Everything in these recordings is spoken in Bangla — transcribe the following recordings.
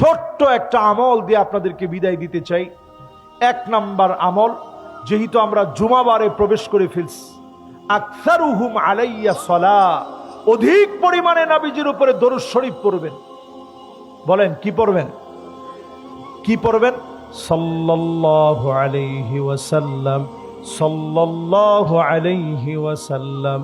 ছোট্ট একটা আমল দিয়ে আপনাদেরকে বিদায় দিতে চাই। এক নাম্বার আমল, যেহেতু আমরা জুমাবারে প্রবেশ করে ফেলছি। আকসারুহুম আলাইয়া সলা, অধিক পরিমাণে নাবিজির উপরে দরুদ শরীফ পড়বেন। বলেন, কি পড়বেন? কি পড়বেন? সাল্লাল্লাহু আলাইহি ওয়াসাল্লাম, সাল্লাল্লাহু আলাইহি ওয়াসাল্লাম,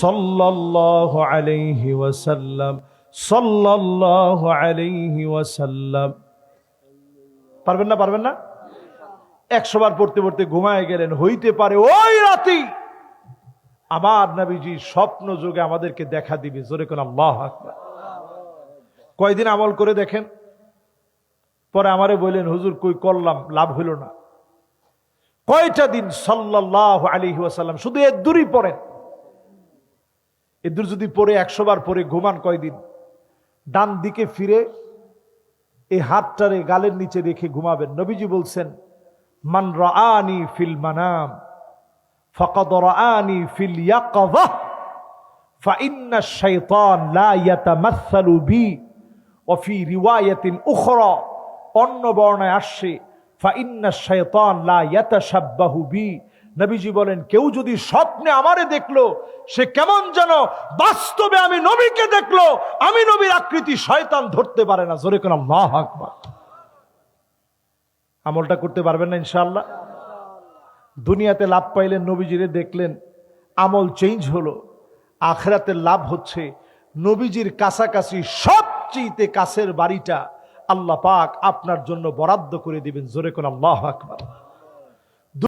সাল্লাল্লাহু আলাইহি ওয়াসাল্লাম। সাল্লাল্লাহু আলাইহি ওয়াসাল্লাম। পারবেন না পারবেন না? একশো বার পড়তে পড়তে ঘুমায় গেলেন, হইতে পারে ওই রাতি আমার নবীজি স্বপ্ন যোগে আমাদেরকে দেখা দিবে। জোরে কোন আল্লাহ আকবার। কয়দিন আমল করে দেখেন? পরে আমারে বললেন, হুজুর, কই করলাম, লাভ হইল না। কয়টা দিন সাল্লাহ আলী ওয়াসাল্লাম, শুধু এর দূরই পড়েন। এদুর যদি পরে একশো বার পরে ঘুমান কয়দিন? ডান দিকে ফিরে এই হাতটারে গালের নিচে রেখে ঘুমাবেন নবীজি বলছেন মান রাআনি ফিল মানাম ফাকাদ রাআনি ফিল ইয়াকাযা فإن الشيطان لا يتمثل بي وفي رواية أخرى অন্য বর্ণায় আসছে ফাইন্না শয়তান লা ইয়াতাশাব্বাহু বি নবীজি বলেন, কেউ যদি স্বপ্নে আমারে দেখল, সে কেমন যেন বাস্তবে আমি নবীকে দেখল, আমি নবীর আকৃতি শয়তান ধরতে পারে না। জোরে কোন আমলটা করতে পারবেন না ইনশাআল্লাহ। দুনিয়াতে লাভ পাইলেন নবীজিরে দেখলেন, আমল চেঞ্জ হলো। আখরাতের লাভ হচ্ছে নবীজির কাছাকাছি সবচেয়ে কাছের বাড়িটা আল্লাহ পাক আপনার জন্য বরাদ্দ করে দিবেন। জোরে কোন আল্লাহ আকবার।